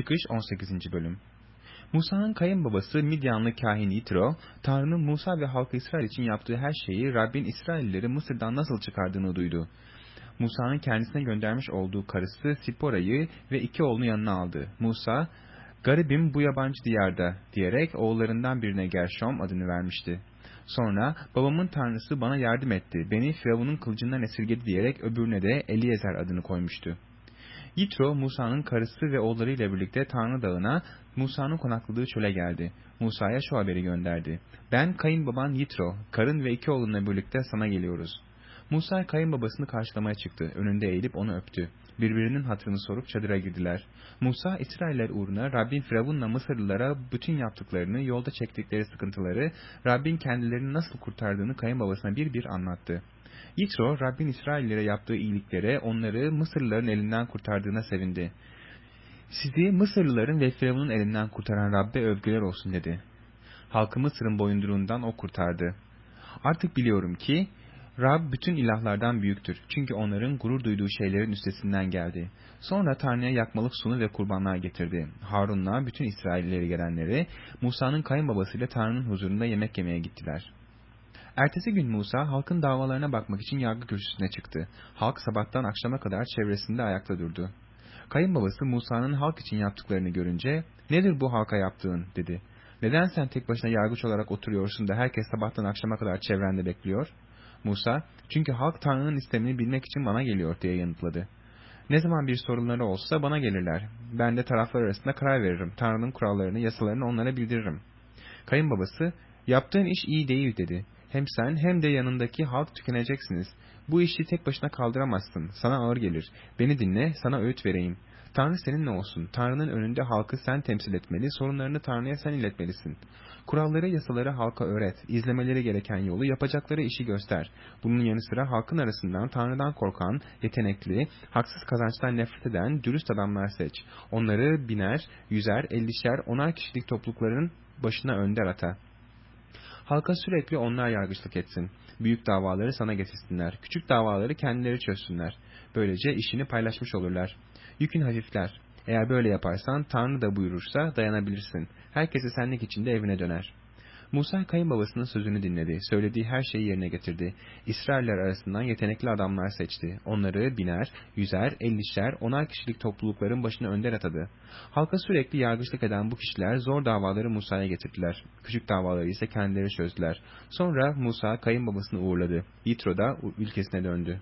Çıkış 18. Bölüm Musa'nın kayınbabası Midyanlı kahin Yitro, Tanrı'nın Musa ve halkı İsrail için yaptığı her şeyi Rabbin İsraillileri Mısır'dan nasıl çıkardığını duydu. Musa'nın kendisine göndermiş olduğu karısı Sipora'yı ve iki oğlunu yanına aldı. Musa, garibim bu yabancı diyarda diyerek oğullarından birine Gershom adını vermişti. Sonra babamın tanrısı bana yardım etti, beni Firavun'un kılıcından esirgedi diyerek öbürüne de Eliezer adını koymuştu. Yitro, Musa'nın karısı ve oğullarıyla birlikte Tanrı Dağı'na Musa'nın konakladığı çöle geldi. Musa'ya şu haberi gönderdi. Ben kayınbaban Yitro, karın ve iki oğlunla birlikte sana geliyoruz. Musa kayınbabasını karşılamaya çıktı. Önünde eğilip onu öptü. Birbirinin hatırını sorup çadıra girdiler. Musa, İsrailler uğruna Rabbin Firavun'la Mısırlılara bütün yaptıklarını, yolda çektikleri sıkıntıları, Rabbin kendilerini nasıl kurtardığını kayınbabasına bir bir anlattı. Yitro, Rabbin İsraillere yaptığı iyiliklere, onları Mısırlıların elinden kurtardığına sevindi. Sizi Mısırlıların ve Firavun'un elinden kurtaran Rabbe övgüler olsun dedi. Halkı Mısır'ın boyunduruğundan o kurtardı. Artık biliyorum ki, Rab bütün ilahlardan büyüktür. Çünkü onların gurur duyduğu şeylerin üstesinden geldi. Sonra Tanrı'ya yakmalık sunu ve kurbanlar getirdi. Harun'la bütün İsraillileri gelenleri Musa'nın kayınbabasıyla Tanrı'nın huzurunda yemek yemeye gittiler. Ertesi gün Musa halkın davalarına bakmak için yargı kürsüsüne çıktı. Halk sabahtan akşama kadar çevresinde ayakta durdu. Kayınbabası Musa'nın halk için yaptıklarını görünce nedir bu halka yaptığın dedi. Neden sen tek başına yargıç olarak oturuyorsun da herkes sabahtan akşama kadar çevrende bekliyor? Musa, çünkü halk Tanrı'nın istemini bilmek için bana geliyor diye yanıtladı. Ne zaman bir sorunları olsa bana gelirler. Ben de taraflar arasında karar veririm. Tanrı'nın kurallarını, yasalarını onlara bildiririm. Kayınbabası, yaptığın iş iyi değil dedi. Hem sen hem de yanındaki halk tükeneceksiniz. Bu işi tek başına kaldıramazsın. Sana ağır gelir. Beni dinle, sana öğüt vereyim. Tanrı seninle olsun. Tanrı'nın önünde halkı sen temsil etmeli, sorunlarını Tanrı'ya sen iletmelisin. Kuralları, yasaları halka öğret, izlemeleri gereken yolu, yapacakları işi göster. Bunun yanı sıra halkın arasından Tanrı'dan korkan, yetenekli, haksız kazançtan nefret eden, dürüst adamlar seç. Onları biner, yüzer, ellişer, onar kişilik toplulukların başına önder ata. Halka sürekli onlar yargıçlık etsin. Büyük davaları sana getirsinler. Küçük davaları kendileri çözsünler. Böylece işini paylaşmış olurlar. Yükün hafifler. Eğer böyle yaparsan Tanrı da buyurursa dayanabilirsin. Herkesi senlik içinde evine döner. Musa kayınbabasının sözünü dinledi. Söylediği her şeyi yerine getirdi. İsrailler arasından yetenekli adamlar seçti. Onları biner, yüzer, ellişer, onar kişilik toplulukların başına önder atadı. Halka sürekli yargıçlık eden bu kişiler zor davaları Musa'ya getirdiler. Küçük davaları ise kendileri çözdüler. Sonra Musa kayınbabasını uğurladı. Yitro da ülkesine döndü.